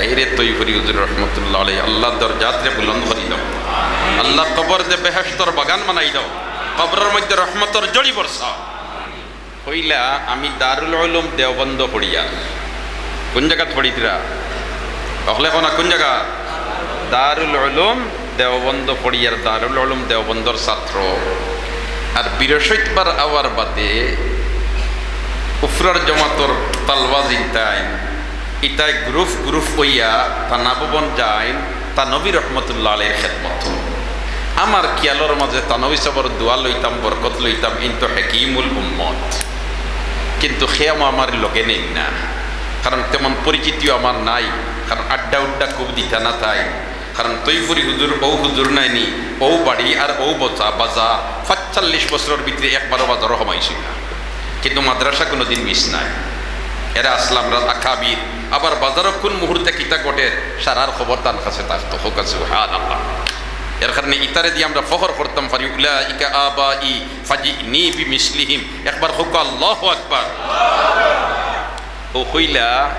হাইরে তৈফরি হুজুর রহমতুল্লাহ আলাই আল্লাহ দরজাতরে বুলন্দ করি দাও। আল্লাহ কবর দে বেহেস্তর বাগান বানাই দাও। কবরের মধ্যে রহমতর জড়ি বর্ষা হইলা আমি দারুল উলুম দেওবন্দ পড়িয়া। কোন জায়গাত পড়িতরা? অকলে কোনা কোন জায়গা? দারুল উলুম দেওবন্দ পড়িয়ার দারুল উলুম দেওবন্দর ছাত্র। আর বৃহস্পতিবার আওয়ার বাদে উফরার জমাতর তালবাজ ইনতাইন। ইতাই গ্রুপ গ্রুপ হইয়া তা নাববন যাইন তা নবী রহমতুল্লাহ আলের খেদমত। আমার কিয়ালোর মাঝে তা নবী সবর দোয়া লইতাম, বরকত লইতাম ইন্তু হেকিমুল উম্মত। কিন্তু সেয়াম আমার লগে নেই না। কারণ তেমন পরিচিতিও আমার নাই, কারণ আড্ডা উড্ডা খুব দিতা না তাই। কারণ তৈফুরি হুজুর ও হুজুর নাইনি ও বাড়ি আর ও বচা বাজার পাঁচচল্লিশ বছরের ভিতরে একবারও বাজারও সমাইছিল না। কিন্তু মাদ্রাসা কোনো দিন মিস নাই। এরা আসলাম আকাবির। আবার বাজারও কোন মুহূর্তে কিতা ঘটে, সারার খবর তার কাছে থাকতো হোক আছে হান আল্লাহ এর কারণে ইতারে দিয়ে আমরা ফখর করতাম পারি উলা ইকা আবা ই ফাজি নি বি মিসলিহিম একবার হোক, আল্লাহ আকবার। ও হইলা,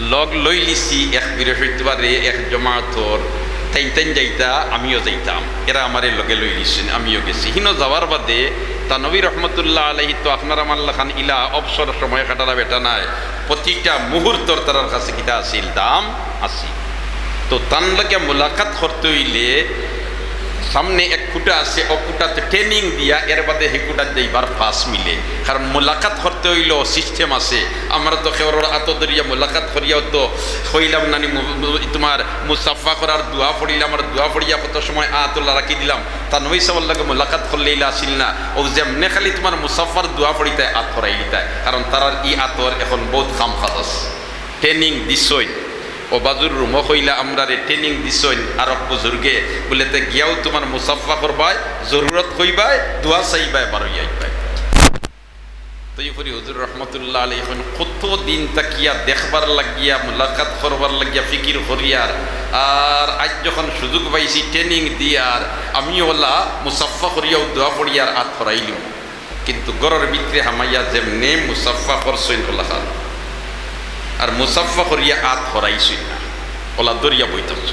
লগ লই লিছি এক বৃহস্পতিবারে এক জমাতর। তাই তাই যাইতা, আমিও যাইতাম। এরা আমারে লগে লই লিছেন আমিও গেছি। হিনো যাওয়ার বাদে তা নবী রহমতুল্লাহ আলহি তো আপনারা মাল্লা খান ইলা অবসর সময় কাটারা বেটা নাই। প্রতিটা মুহূর্তর তার কাছে কিতা আসিল দাম আসি তো তান লাগে মোলাকাত করতে হইলে সামনে এক কুটা আছে, ও কুটাতে ট্রেনিং দিয়া এর বাদে হে কুটা যাইবার পাস মিলে। কারণ মোলাকাত করতে হইলেও সিস্টেম আছে। আমরা তো কেবল আত দরিয়া মোলাকাত করিয়াও তো হইলাম নানি তোমার মুসাফা করার দোয়া পড়িলাম, আর দোয়া পড়িয়া কত সময় আতুল্লাহ রাখি দিলাম। তা নই সবার লাগে মোলাকাত করলে ইলা আসিল না। ও যেমনে খালি তোমার মুসাফার দোয়া পড়িতে, আত করাই দিতায় কারণ তারার ই আতর এখন বহুত খাম খাদস। ট্রেনিং দিছই। ও বাজুর রুম হইলা আমরা রে ট্রেনিং দিছইন আরব বুজুর্গে। বলে তে গিয়াও তোমার মুসাফা করবাই, জরুরত হইবাই, দোয়া চাইবাই, বারোই আইবাই। তৈফরি হুজুর রহমতুল্লাহ আলী এখন কত দিন তাকিয়া দেখবার লাগিয়া, মুলাকাত করবার লাগিয়া, ফিকির করিয়ার, আর আজ যখন সুযোগ পাইছি ট্রেনিং দিয়ার, আমি ওলা মুসাফা করিয়াও দোয়া পড়িয়ার আত ফরাইলিম কিন্তু গরর ভিতরে হামাইয়া যেমনে মুসাফা করছইন ওলা আর মুসাফা করিয়া আত হরাইছই না। ওলা দরিয়া বইতেছ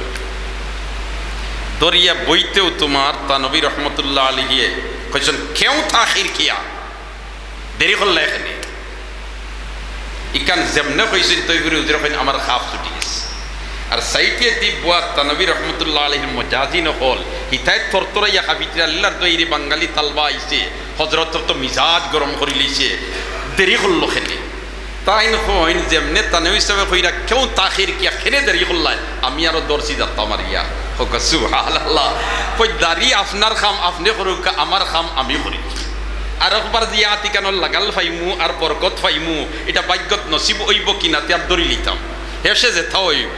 দরিয়া বইতেও তোমার তা নবী রহমতুল্লাহ আলিয়ে কইছেন, কেউ থাকির কিয়া? দেরি করলে এখানে। ইকান যেমনে কইছেন তৈ করে উজরে কইন, আমার খাফ ছুটি গেছে। আর সাইটে দি বুয়া তানবী রহমতুল্লাহ আলহির মজাজি নহল হিতায় তরতরাইয়া খাবিতে আল্লাহর দইরি বাঙালি তালবা আইছে হজরতর তো মিজাজ গরম করে লিছে দেরি করল খেলে তাই হইন যেমনে তানে হিসাবে কইরা কেউ তাখির কিয়া খেনে দেরি করলাই। আমি আরও দর্শি যাতাম আর ইয়া হোক, সুবহানাল্লাহ। কই দাঁড়ি আপনার খাম, আপনি করুক, আমার খাম, আমি করি। আর একবার দিয়া আতিকানল লাগাল ফাইমু, আর বরকত ফাইমু, এটা ভাগ্যত নসিব হইব কিনা তে আর দরি লিতাম। হেসে যেথা হইব।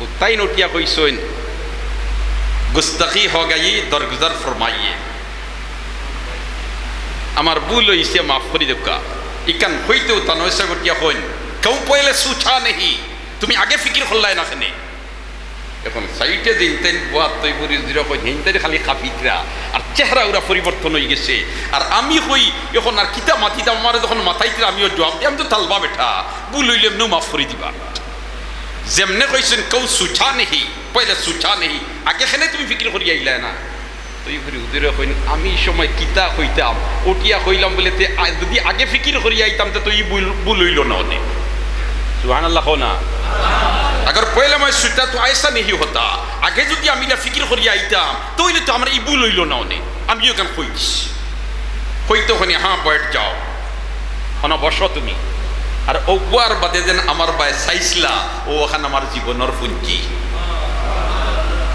ও তাই নটিয়া কইসইন গুস্তাকি হগাই দরগুজার ফরমাইয়ে। আমার ভুল হইছে, মাফ করি দেবকা ইকান হইতেও তা নয়সা গটিয়া হইন। কেউ পয়লে সুছা নেহি। তুমি আগে ফিকির করলাই না খেনে এখন সাইটে দিন তেন বাত তৈ জিরো কই হিনতের খালি খাপিতরা আর চেহারা ওরা পরিবর্তন হয়ে গেছে। আর আমি কই এখন আর কিতা মাতিতাম আমার যখন মাথাইতে আমিও জবাব দিই, আমি তো তালবা বেঠা ভুল হইলে এমনিও মাফ করে দিবা। যেমনে কইছেন কেউ সুছা নেহি পয়লে সুছা নেহি, আগে খানে তুমি ফিকির করি আইলা না? তুই ঘুরি উদিরে হইন, আমি সময় কিতা হইতাম ওটিয়া হইলাম বলে তে যদি আগে ফিকির করিয়া আইতাম তো তুই ভুল হইল না অনে সুহান আল্লাহ না। আগর পয়লা মাস সুইতা তো আয়সা নেহি হতা। আগে যদি আমি না ফিকির করিয়া আইতাম, তইলে তো আমার এই ভুল হইল না অনে আমি ওখান কইস হইতে হনে হ্যাঁ বয়েট যাও। হন, বসো তুমি। আর অগুয়ার বাদে যেন আমার বাই চাইছিলা ও ওখান আমার জীবনের পুঞ্জি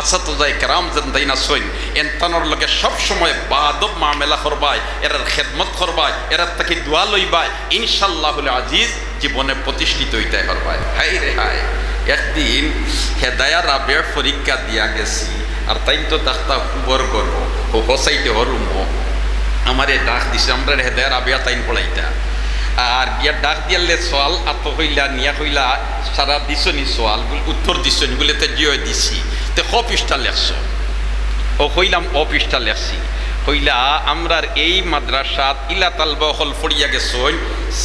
আসাতুজাই কেরাম যেন তাই না সইন এনতানোর লগে সব সময় বাদব মামেলা করবাই, এরার খেদমত করবাই, এরার তাকে দোয়া লইবাই। ইনশাল্লাহুল আজিজ জীবনে প্রতিষ্ঠিত হইতে পারবাই হাই রে হাই, একদিন হেদায়া রাবের পরীক্ষা দিয়া গেছি, আর তাই তো ডাক্তা খুবর করব, ও হসাইতে হরুম আমারে ডাক দিছে, আমরা হেদায়ার আবিয়া তাইন পড়াইতা আর গিয়া ডাক দিয়ালে সোয়াল আত হইলা, নিয়া হইলা, সারা দিছনি সোয়াল, উত্তর দিছনি, বলে তে জিও দিছি। তে ক পৃষ্ঠা লেখছ। ও হইলাম অ পৃষ্ঠা লেখছি। হইলা আমরার এই মাদ্রাসাত ইলা তালবা হল ফড়িয়া গেছইন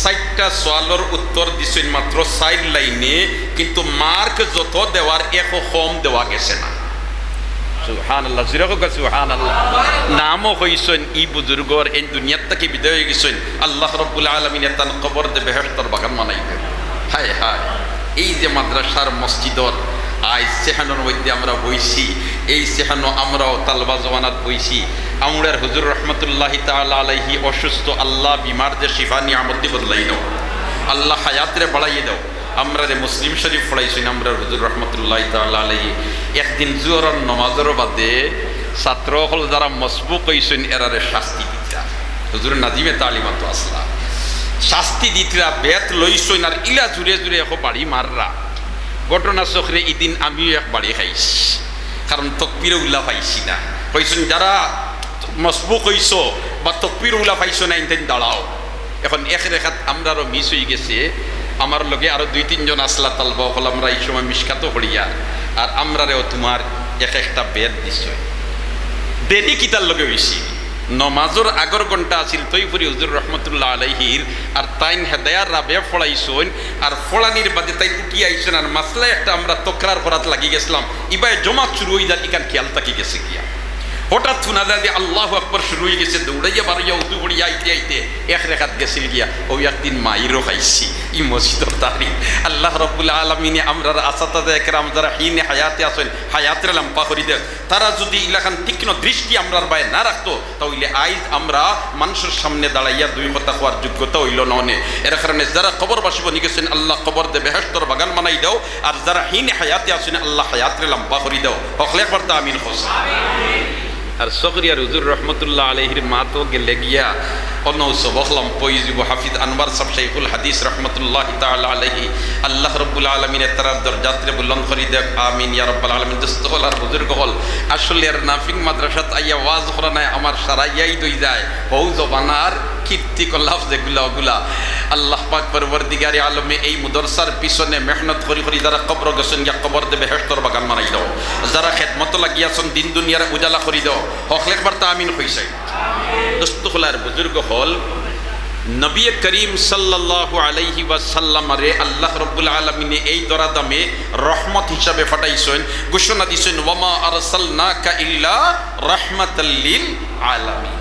চারটা সোয়ালর উত্তর দিছইন মাত্র সাইড লাইনে, কিন্তু মার্ক যত দেওয়ার এক কম দেওয়া গেছে না। সুহান আল্লাহ জিরক সুহান আল্লাহ নামও ই আল্লাহ তান বাগান মানাইবে হায় হায়, এই যে মাদ্রাসার মসজিদর আজ সেহানোর মধ্যে আমরা বইছি, এই সেহানো আমরাও তালবা জওয়ানাত বইছি। আমরার হুজুর রহমতুল্লাহ তাআলা আলাইহি অসুস্থ আল্লাহ বিমার যে শিফা নিয়ামতি বদলাই দাও। আল্লাহ হায়াতরে বাড়াইয়ে দাও। আমরা রে মুসলিম শরীফ পড়াইছি আমরা হুজুর রহমতুল্লাহ তাআলা আলাইহি। একদিন জোহরের নমাজের বাদে ছাত্র হল যারা মসবুক হইছেন, এরারে শাস্তি দিতা হুজুর নাজিমে তালিমাতো আসলা। শাস্তি দিতরা বেত লইছইন আর ইলা জুড়ে জুড়ে এখন বাড়ি মাররা। ঘটনা চোখরে ইদিন আমিও এক বাড়ি খাইছি। কারণ তকবিরে উল্লা পাইছি না। কইছেন যারা মসবুক হইছ বা তকবির উল্লা পাইছো না ইনতেন দাঁড়াও। এখন এক রেখাত আমরারও মিস হয়ে গেছে। আমার লগে আরও দুই তিনজন আসলা তালব হল আমরা এই সময় মিসকাতো হরিয়া আর আমরারেও তোমার এক একটা বেদ দিছয় দেরি কিতার লগে হইছি নমাজর আগর ঘণ্টা আছিল তৈপুরি হুজুর রহমতুল্লাহ আলহির আর তাইন হেদায়ার রাবে ফড়াইছইন আর ফলানির বাদে তাই উঠি আইছেন আর মাসলা একটা আমরা তকরার করাত লাগি গেছিলাম। ইবাই জমা চুরু হয়ে যান ইকান খেয়াল তাকি গেছে গিয়া। হঠাৎ শোনা যায় যে আল্লাহ আকবর শুরু হয়ে গেছে, দৌড়াইয়া বাড়াইয়া উদু করিয়া আইতে আইতে এক রেখাত গেছিল গিয়া ওই একদিন মাইরও খাইছি, ই মসজিদর তারি আল্লাহ রব্বুল আলমিনে আমরা আসাতাদা একরাম যারা হিনে হায়াতে আসেন হায়াতের লাম্পা করি দেন। তারা যদি ইলাখান তীক্ষ্ণ দৃষ্টি আমরার বায় না রাখতো, তাহলে আইজ আমরা মানুষের সামনে দাঁড়াইয়া দুই কথা হওয়ার যোগ্যতা হইল ননে। এর কারণে যারা কবর বাসিব নিগেছেন আল্লাহ কবর দে বেহেস্তর বাগান বানাই দাও, আর যারা হিনে হায়াতে আসেন আল্লাহ হায়াতের লাম্পা করি দাও। হকলে একবার তা আমিন হোস আর সকরিয়ার হুজুর রহমতুল্লাহ আলহির মা তো গেলে গিয়া অনৌসবহলম পইজিব হাফিজ আনবার সব শেখুল হাদিস রহমতুল্লাহ আলহি আল্লাহ রব্বুল আলমিন তার দরজাত্রে বুলন্দ করি দেব আমিন ইয়া রব্বাল আলমিন। দোস্ত হল আর হুজুর হল, আসলে আর নাফিং মাদ্রাসাত আইয়া ওয়াজ করা নাই, আমার সারাইয়াই দই যায় হৌ জবানার কীর্তি কল্লাফ যেগুলা, ওগুলা। আল্লাহ পাক পরবর্দিগারি আলমে এই মুদরসার পিছনে মেহনত করি করি যারা কবর গেছেন গিয়া কবর দেবে, হেস্তর বাগান মারাই দাও। যারা খেদমত লাগিয়াছেন, দিন দুনিয়ার উজালা করি দাও। হকলেক বার্তা আমিন হইছে। দোস্ত হলার বুজুর্গ হল, নবী করিম সাল্লাল্লাহু আলাইহি ওয়াসাল্লামারে আল্লাহ রব্বুল আলমিনে এই দরাদামে রহমত হিসাবে ফাটাইছেন, ঘোষণা দিছেন ওয়ামা আরসালনাকা ইল্লা রাহমাতাল্লিল আলামিন।